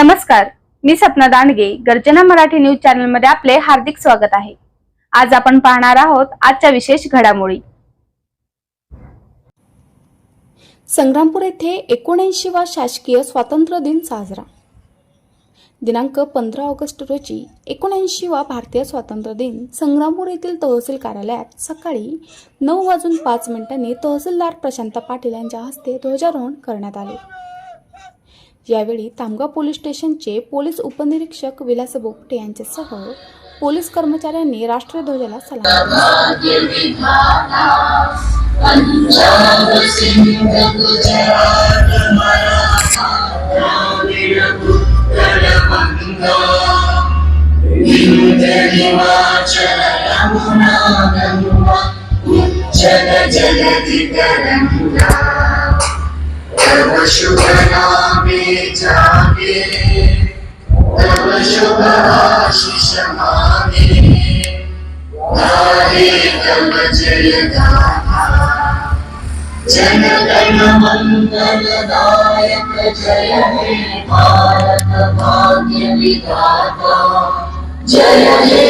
नमस्कार मी सपना दांडगे गर्जना मराठी न्यूज चॅनलमध्ये आपले हार्दिक स्वागत आहे. आज आपण पाहणार आहोत आजच्या विशेष घडामोडी. संग्रामपूर येथे एकोणऐंशी वा शासकीय स्वातंत्र्य दिन साजरा. दिनांक पंधरा ऑगस्ट रोजी एकोणऐंशी वा भारतीय स्वातंत्र्य दिन संग्रामपूर येथील तहसील कार्यालयात सकाळी नऊ वाजून पाच मिनिटांनी तहसीलदार प्रशांत पाटील यांच्या हस्ते ध्वजारोहण करण्यात आले. यावेळी तामगाव पोलीस स्टेशनचे पोलीस उपनिरीक्षक विलास बोपटे यांच्यासह पोलीस कर्मचाऱ्यांनी राष्ट्रीय ध्वजाला सलाम दिला. शुभ नामे जागे शुभ मागे जय जन गण मंगल दायक जय हे भारत भाग्य विधाता जय हे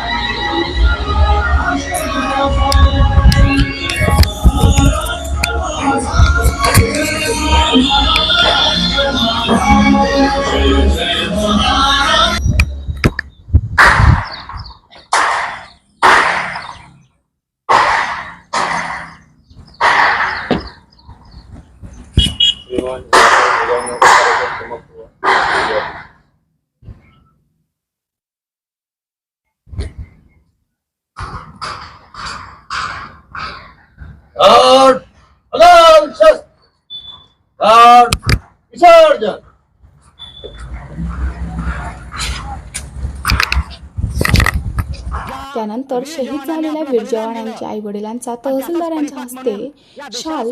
हे जीव घेणी आठ हलाल त्यानंतर शहीद झालेल्या वीर जवानांच्या आई वडिलांचा तहसीलदारांच्या हस्ते शाल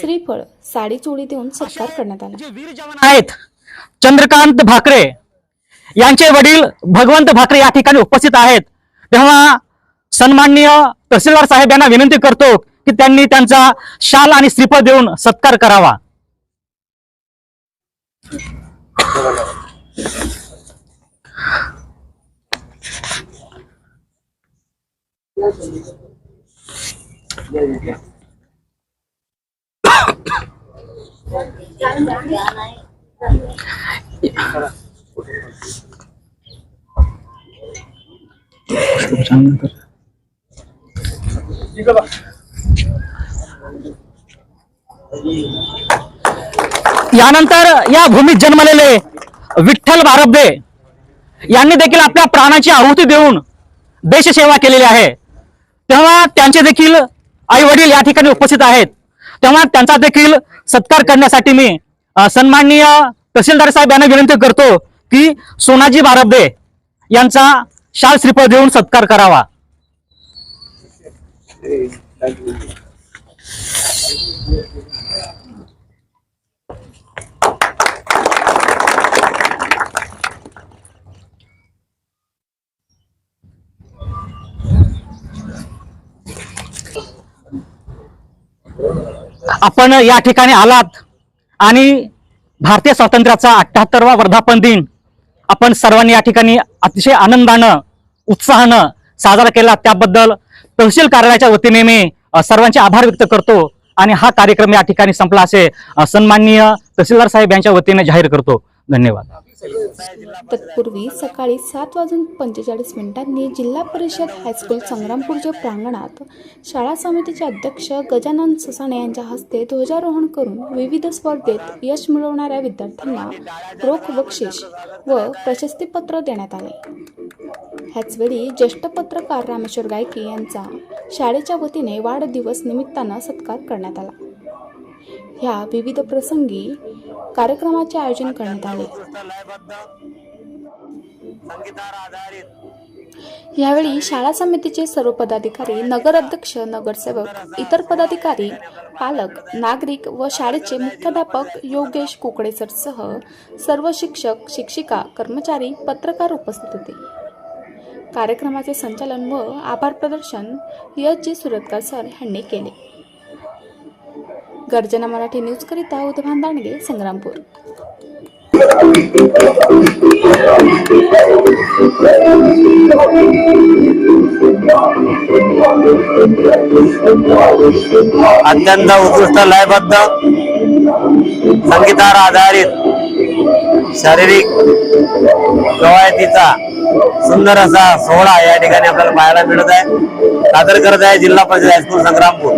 श्रीफळ साडी चोळी देऊन सत्कार करण्यात आला. आहेत चंद्रकांत भाकरे यांचे वडील भगवंत भाकरे या ठिकाणी उपस्थित आहेत. तेव्हा सन्माननीय तहसीलदार साहेब यांना विनंती करतो की त्यांनी त्यांचा शाल आणि श्रीफळ देऊन सत्कार करावा. यानंतर या भूमीत जन्मलेले विठ्ठल भारबदे यांनी देखील आपल्या प्राणाची आहुती देऊन देशसेवा केलेली आहे. तेव्हा त्यांचे देखील आई वडील या ठिकाणी उपस्थित आहेत. तेव्हा त्यांचा देखील सत्कार करण्यासाठी मी सन्माननीय तहसीलदार साहेब यांना विनंती करतो की सोनाजी बारबदे यांचा शाल श्रीफळ देऊन सत्कार करावा. आपण या ठिकाणी आलात आणि भारतीय स्वातंत्र्याचा अठ्ठ्याहत्तरवा वर्धापन दिन आपण सर्वांनी या ठिकाणी अतिशय आनंदानं उत्साहानं साजरा केला. त्याबद्दल तहसील कार्यालयाच्या वतीने मी सर्वांचे आभार व्यक्त करतो आणि हा कार्यक्रम या ठिकाणी संपला असे सन्माननीय तहसीलदार साहेब यांच्या वतीने जाहीर करतो. धन्यवाद. तत्पूर्वी सकाळी सात वाजून पंचेचाळीस मिनिटांनी जिल्हा परिषद हायस्कूल संग्रामपूरच्या प्रांगणात शाळा समितीचे अध्यक्ष गजानन ससाणे यांच्या हस्ते ध्वजारोहण करून विविध स्पर्धेत यश मिळवणाऱ्या विद्यार्थ्यांना रोख बक्षीस व प्रशस्तीपत्र देण्यात आले. ह्याचवेळी ज्येष्ठ पत्रकार रामेश्वर गायके यांचा शाळेच्या वतीने वाढदिवस निमित्तानं सत्कार करण्यात आला. ह्या विविध प्रसंगी कार्यक्रमाचे आयोजन करण्यात आले. यावेळी शाळा समितीचे सर्व पदाधिकारी नगर अध्यक्ष नगरसेवक इतर पदाधिकारी पालक नागरिक व शाळेचे मुख्याध्यापक योगेश कुकडेसर सह सर्व शिक्षक शिक्षिका कर्मचारी पत्रकार उपस्थित होते. कार्यक्रमाचे संचालन व आभार प्रदर्शन यश जी सुरतकर सर यांनी केले. गर्जना मराठी न्यूज करिता उदभान दांडगे संग्रामपूर. अत्यंत उत्कृष्ट लयबद्ध संगीतावर आधारित शारीरिक कवायतीचा सुंदर असा सोहळा या ठिकाणी आपल्याला पाहायला मिळत आहे. सादर करत आहे जिल्हा परिषद हायस्कूल संग्रामपूर.